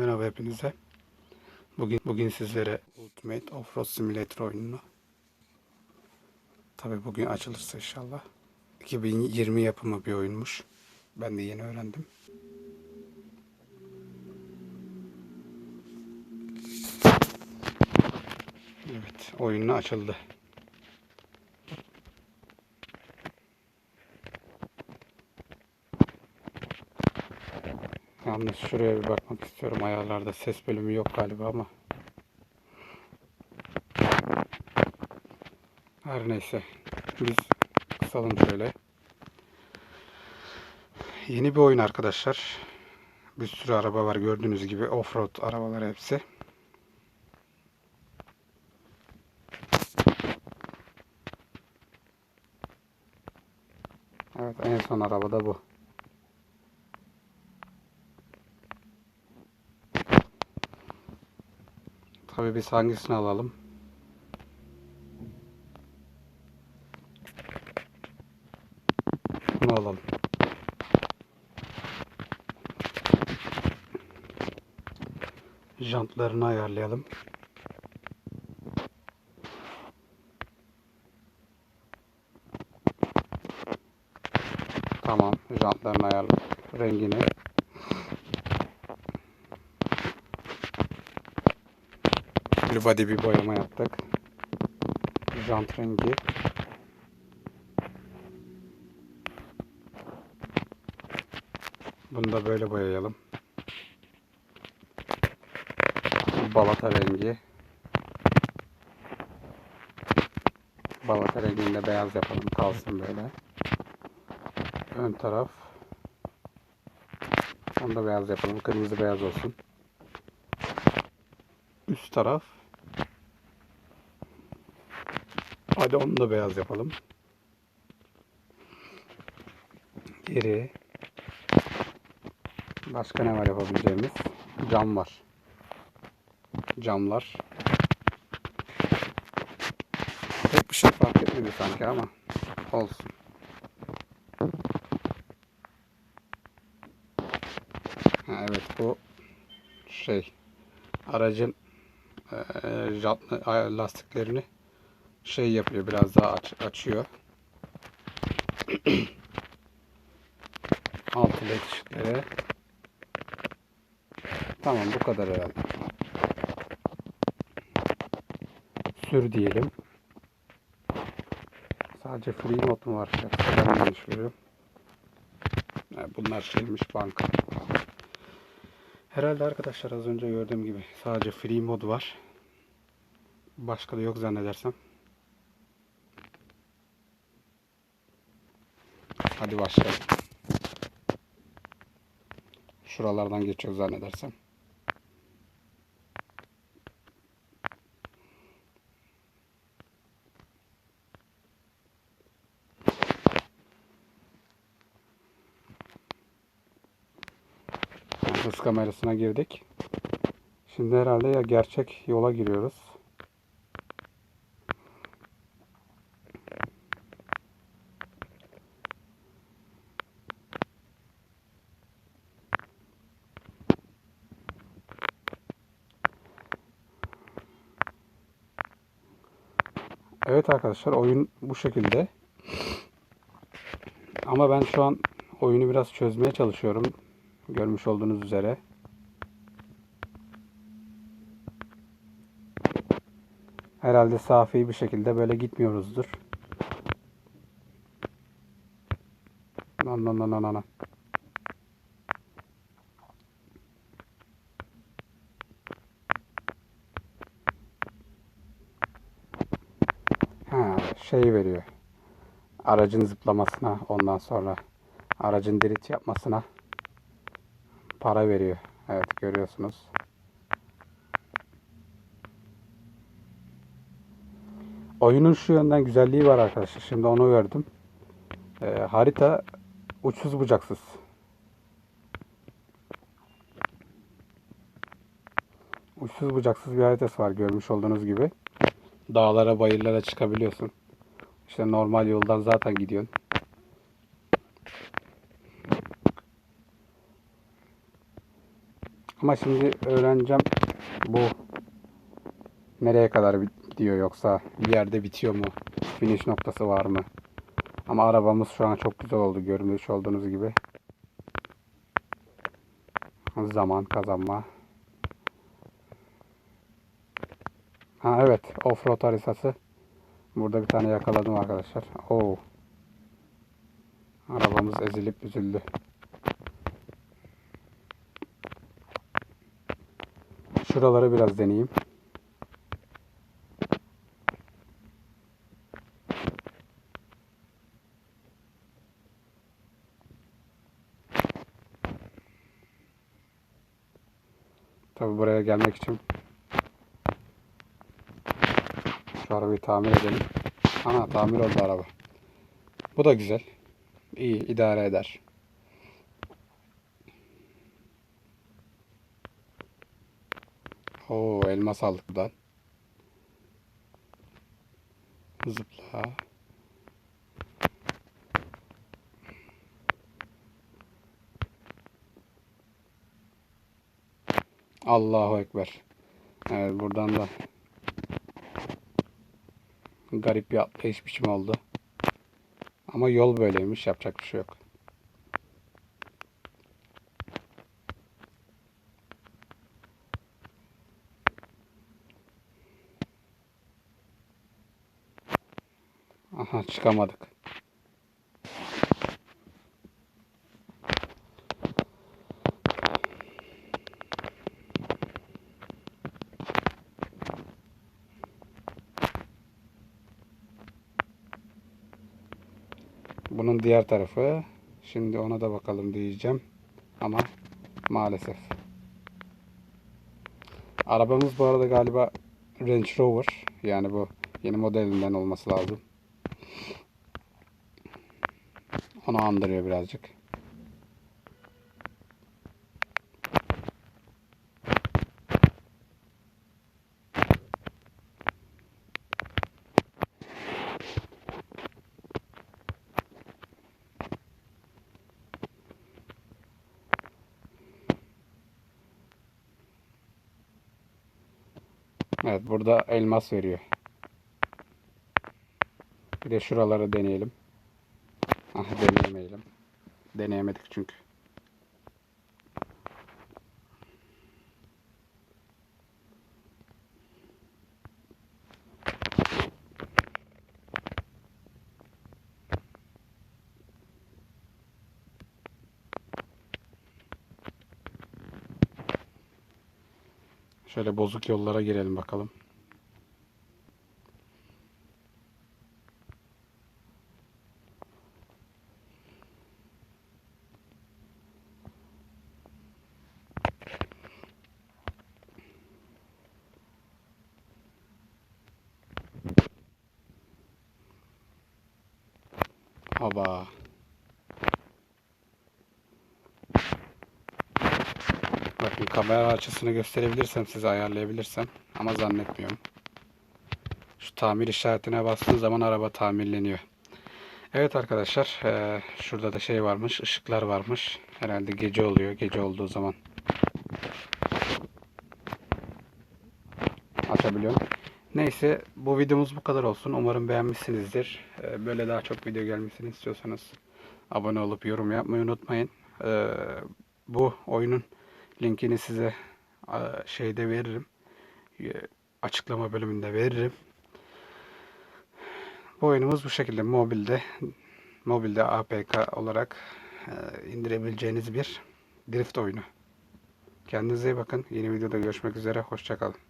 Merhaba hepinize. Bugün bugün sizlere Ultimate Offroad Simulator oyununu tabi bugün açılırsa inşallah 2020 yapımı bir oyunmuş. Ben de yeni öğrendim. Evet, oyunu açıldı. Yalnız şuraya bir bakmak istiyorum. Ayarlarda ses bölümü yok galiba ama. Her neyse. Biz kısalım şöyle. Yeni bir oyun arkadaşlar. Bir sürü araba var gördüğünüz gibi. Offroad arabalar hepsi. Evet en son araba da bu. Tabii biz hangisini alalım? Bunu alalım. Jantlarını ayarlayalım. Tamam, jantlarını ayarladık. Rengini. Full body bir boyama yaptık. Jant rengi. Bunu da böyle boyayalım. Balata rengi. Balata renginde beyaz yapalım kalsın böyle. Ön taraf. Onu da beyaz yapalım. Kırmızı beyaz olsun. Üst taraf. Hadi onu da beyaz yapalım. Geri. Başka ne var yapabileceğimiz? Cam var. Camlar. Pek bir şey fark etmedi sanki ama olsun. Ha, evet bu şey aracın jant lastiklerini şey yapıyor biraz daha aç, açıyor. Alt ışıkları. Tamam bu kadar herhalde. Sür diyelim. Sadece free mod mu var? Ben yanlış görüyorum? Bunlar şeymiş banka. Herhalde arkadaşlar az önce gördüğüm gibi sadece free mod var. Başka da yok zannedersem. Hadi başlayalım. Şuralardan geçiyor zannedersem. Hız kamerasına girdik. Şimdi herhalde ya gerçek yola giriyoruz. Evet arkadaşlar oyun bu şekilde. Ama ben şu an oyunu biraz çözmeye çalışıyorum. Görmüş olduğunuz üzere. Herhalde safi bir şekilde böyle gitmiyoruzdur. Lan lan lan lan lan. Ha, şey veriyor. Aracın zıplamasına ondan sonra aracın drift yapmasına para veriyor. Evet görüyorsunuz. Oyunun şu yönden güzelliği var arkadaşlar. Şimdi onu gördüm. Ee, harita uçsuz bucaksız. Uçsuz bucaksız bir haritası var görmüş olduğunuz gibi. Dağlara bayırlara çıkabiliyorsun. İşte normal yoldan zaten gidiyorsun. Ama şimdi öğreneceğim bu nereye kadar gidiyor yoksa bir yerde bitiyor mu? Finish noktası var mı? Ama arabamız şu an çok güzel oldu görmüş olduğunuz gibi. Zaman kazanma. Ha evet offroad haritası. Burada bir tane yakaladım arkadaşlar. Oo. Arabamız ezilip üzüldü. Şuraları biraz deneyeyim. Tabi buraya gelmek için şu arabayı tamir edelim. Ana tamir oldu araba. Bu da güzel. İyi idare eder. Oo elmas aldık buradan. Zıpla. Allahu Ekber. Evet buradan da garip bir atlayış biçimi oldu. Ama yol böyleymiş. Yapacak bir şey yok. Aha çıkamadık. Bunun diğer tarafı. Şimdi ona da bakalım diyeceğim. Ama maalesef. Arabamız bu arada galiba Range Rover. Yani bu yeni modelinden olması lazım. Onu andırıyor birazcık. Evet burada elmas veriyor. Bir de şuraları deneyelim. Ah deneyemeyelim. Deneyemedik çünkü. Şöyle bozuk yollara girelim bakalım. Hava. Bakın kamera açısını gösterebilirsem size ayarlayabilirsem ama zannetmiyorum. Şu tamir işaretine bastığın zaman araba tamirleniyor. Evet arkadaşlar eee, şurada da şey varmış ışıklar varmış. Herhalde gece oluyor. Gece olduğu zaman açabiliyorum. Neyse bu videomuz bu kadar olsun. Umarım beğenmişsinizdir. Eee, Böyle daha çok video gelmesini istiyorsanız abone olup yorum yapmayı unutmayın. Eee, Bu oyunun linkini size şeyde veririm. Eee, Açıklama bölümünde veririm. Bu oyunumuz bu şekilde mobilde mobilde APK olarak eee, indirebileceğiniz bir drift oyunu. Kendinize iyi bakın. Yeni videoda görüşmek üzere. Hoşçakalın.